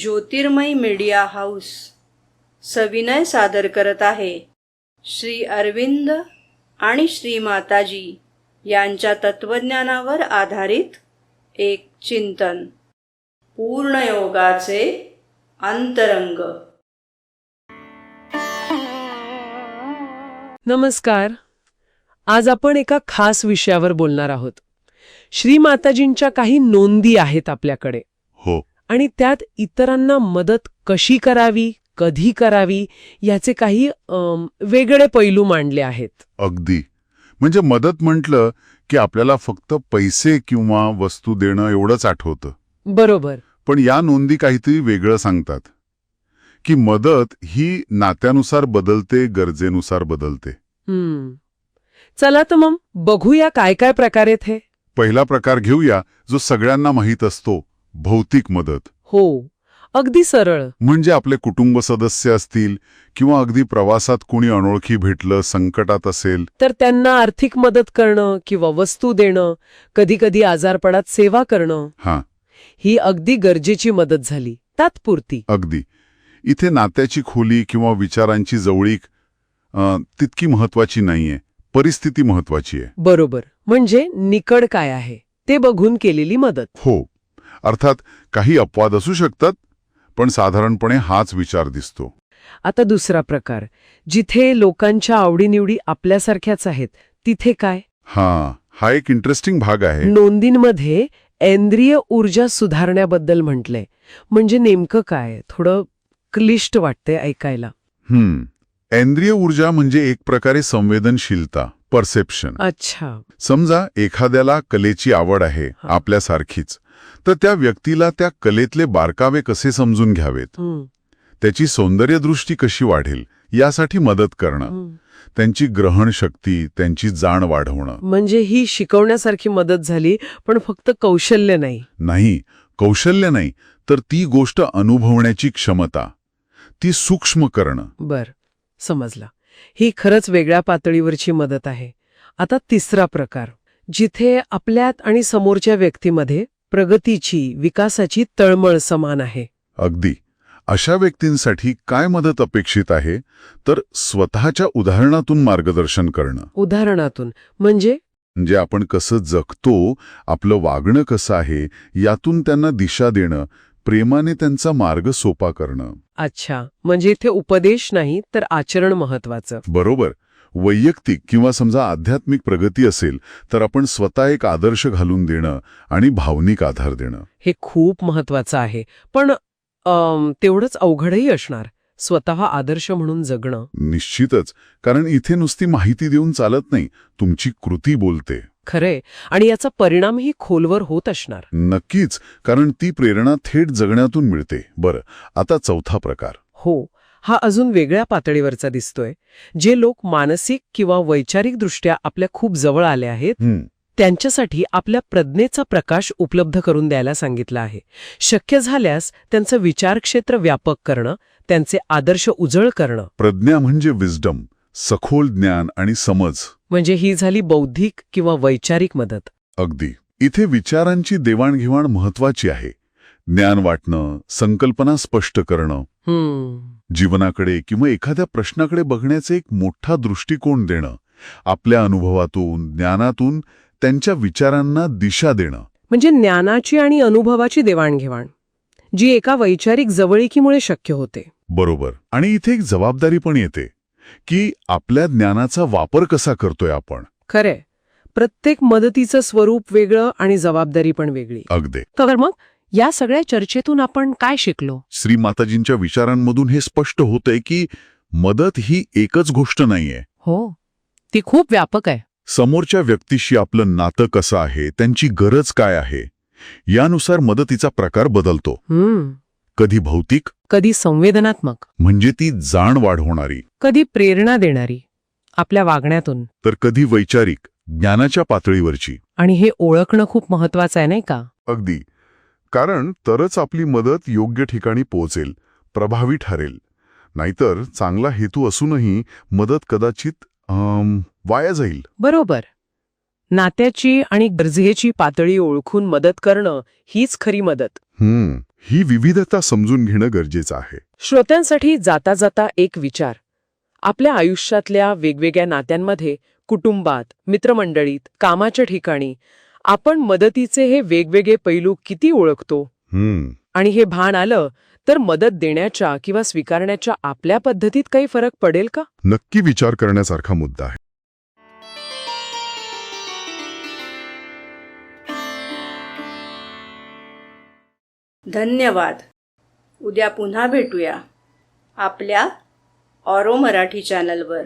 ज्योतिर्मय media house सविनय सादर करत आहे. श्री अरविंद आणि श्री माताजी यांच्या तत्वज्ञानावर आधारित एक चिंतन. पूर्णयोगाचे अंतरंग. नमस्कार. आज आपण एका खास विषयावर बोलणार आहोत. श्री माताजींच्या काही नोंदी आहेत आपल्याकडे. हो. आणि त्यात इतरांना मदत कशी करावी कधी करावी याचे काही वेगळे पैलू मांडले आहेत. अगदी. म्हणजे मदत म्हटलं की आपल्याला फक्त पैसे किंवा वस्तू देणं एवढंच आठवतं. बरोबर. पण या नोंदी काहीतरी वेगळं सांगतात. की मदत ही नात्यानुसार बदलते गरजेनुसार बदलते. हम्म. चला तर मग बघूया काय काय प्रकार आहेत हे पहिला प्रकार घेऊया जो सगळ्यांना माहीत असतो. भौतिक मदत. हो अगदी सरळ. म्हणजे आपले कुटुंब सदस्य असतील किंवा अगदी प्रवासात कुणी अनोळखी भेटलं संकटात असेल. तर त्यांना आर्थिक मदत करणं किंवा वस्तू देणं कधीकधी आजारपणात सेवा करणं. हां. ही अगदी गरजेची मदत झाली तात्पुरती. अगदी. इथे नात्याची खोली किंवा विचारांची जवळीक अं, तितकी महत्वाची नाहीये. परिस्थिती महत्वाची आहे. बरोबर. म्हणजे निकड काय आहे ते बघून केलेली मदत. हो. अर्थात काही अपवाद असू शकतात पण साधारणपणे हाच विचार दिसतो. आता दुसरा प्रकार. जिथे लोकांच्या आवडीनिवडी आपल्यासारख्याच आहेत तिथे काय? हां हा एक इंटरेस्टिंग भाग आहे. नोंदींमध्ये इंद्रिय ऊर्जा सुधारण्याबद्दल म्हटलंय. म्हणजे नेमकं काय? थोडं क्लिष्ट वाटतंय ऐकायला. हम्म इंद्रिय ऊर्जा म्हणजे एक प्रकारे संवेदनशीलता परसेप्शन अच्छा. समजा एखाद्याला कलेची आवड आहे. आपल्यासारखीच. तर त्या व्यक्तीला त्या कलेतले बारकावे कसे समजून घ्यावेत? त्याची सौंदर्यदृष्टी कशी वाढेल यासाठी मदत करणं. त्यांची ग्रहण शक्ती त्यांची जाण वाढवणं. म्हणजे ही शिकवण्यासारखी मदत झाली पण फक्त कौशल्य नाही. नाही कौशल्य नाही तर ती गोष्ट अनुभवण्याची क्षमता ती सूक्ष्म करणं. बर समजलं. ही खरंच वेगळ्या पातळीवरची मदत आहे. आता तिसरा प्रकार. जिथे आपल्यात आणि समोरच्या व्यक्तीमध्ये प्रगतीची विकासाची तळमळ समान आहे. अगदी. अशा व्यक्तींसाठी काय मदत अपेक्षित आहे? तर स्वतःच्या उदाहरणातून मार्गदर्शन करणं. उदाहरणातून. म्हणजे? म्हणजे आपण कसं जगतो आपलं वागणं कसं आहे यातून त्यांना दिशा देणं प्रेमाने त्यांचा मार्ग सोपा करणं. अच्छा. म्हणजे इथे उपदेश नाही तर आचरण महत्वाचं बरोबर. वैयक्तिक किंवा समजा आध्यात्मिक प्रगती असेल तर आपण स्वतः एक आदर्श घालून देणं आणि भावनिक आधार देणं. हे खूप महत्वाचं आहे. पण तेवढंच अवघडही असणार. स्वतः आदर्श म्हणून जगणं. निश्चितच. कारण इथे नुसती माहिती देऊन चालत नाही तुमची कृती बोलते. खरे आणि याचा परिणामही खोलवर होत असणार. नक्कीच. कारण ती प्रेरणा थेट जगण्यातून मिळते. बरं आता चौथा प्रकार. हो. हा अजून वेगळ्या पातळीवरचा दिसतोय. जे लोक मानसिक किंवा वैचारिकदृष्ट्या आपल्या खूप जवळ आले आहेत हं, त्यांच्यासाठी आपल्या प्रज्ञेचा प्रकाश उपलब्ध करून द्यायला सांगितलं आहे. शक्य झाल्यास त्यांचं विचारक्षेत्र व्यापक करणं त्यांचे आदर्श उजळ करणं. प्रज्ञा म्हणजे विजडम सखोल ज्ञान आणि समज. म्हणजे ही झाली बौद्धिक किंवा वैचारिक मदत. अगदी. इथे विचारांची देवाणघेवाण महत्वाची आहे. ज्ञान वाटणं संकल्पना स्पष्ट करणं जीवनाकडे किंवा एखाद्या प्रश्नाकडे बघण्याचे एक मोठा दृष्टिकोन देणं आपल्या अनुभवातून ज्ञानातून त्यांच्या विचारांना दिशा देणं. म्हणजे ज्ञानाची आणि अनुभवाची देवाणघेवाण जी एका वैचारिक जवळीकीमुळे शक्य होते. बरोबर. आणि इथे एक जबाबदारी पण येते की आपल्या ज्ञानाचा वापर कसा करतोय आपण. खरे प्रत्येक मदतीचं स्वरूप वेगळं आणि जबाबदारी पण वेगळी. अगदी. तर मग या सगळ्या चर्चेतून आपण काय शिकलो? श्री माताजींच्या विचारांमधून हे स्पष्ट होतंय की मदत ही एकच गोष्ट नाहीये. हो ती खूप व्यापक आहे. समोरच्या व्यक्तीशी आपलं नातं कसं आहे त्यांची गरज काय आहे यानुसार मदतीचा प्रकार बदलतो. हम्म. कधी भौतिक कधी संवेदनात्मक. म्हणजे ती जाण वाढवणारी. कधी प्रेरणा देणारी. आपल्या वागण्यातून. तर कधी वैचारिक ज्ञानाच्या पातळीवरची. आणि हे ओळखणं खूप महत्वाचं आहे नाही का? अगदी. कारण तरच आपली मदत योग्य ठिकाणी पोहोचेल प्रभावी ठरेल. नाहीतर चांगला हेतू असूनही मदत कदाचित वाया जाईल. बरोबर. नात्याची आणि गरजेची पातळी ओळखून मदत करणं हीच खरी मदत. हम्म ही विविधता समजून घेणं गरजेचं आहे. श्रोत्यांसाठी जाता जाता एक विचार. आपल्या आयुष्यातल्या वेगवेगळ्या नात्यांमध्ये कुटुंबात मित्रमंडळीत कामाच्या ठिकाणी आपण मदतीचे हे वेगवेगळे पैलू किती ओळखतो? हम्म. आणि हे भान आलं तर मदत देण्याच्या किंवा स्वीकारण्याच्या आपल्या पद्धतीत काही फरक पडेल का? नक्की विचार करण्यासारखा मुद्दा आहे. धन्यवाद. उद्या पुन्हा भेटूया आपल्या ऑरो मराठी चॅनलवर.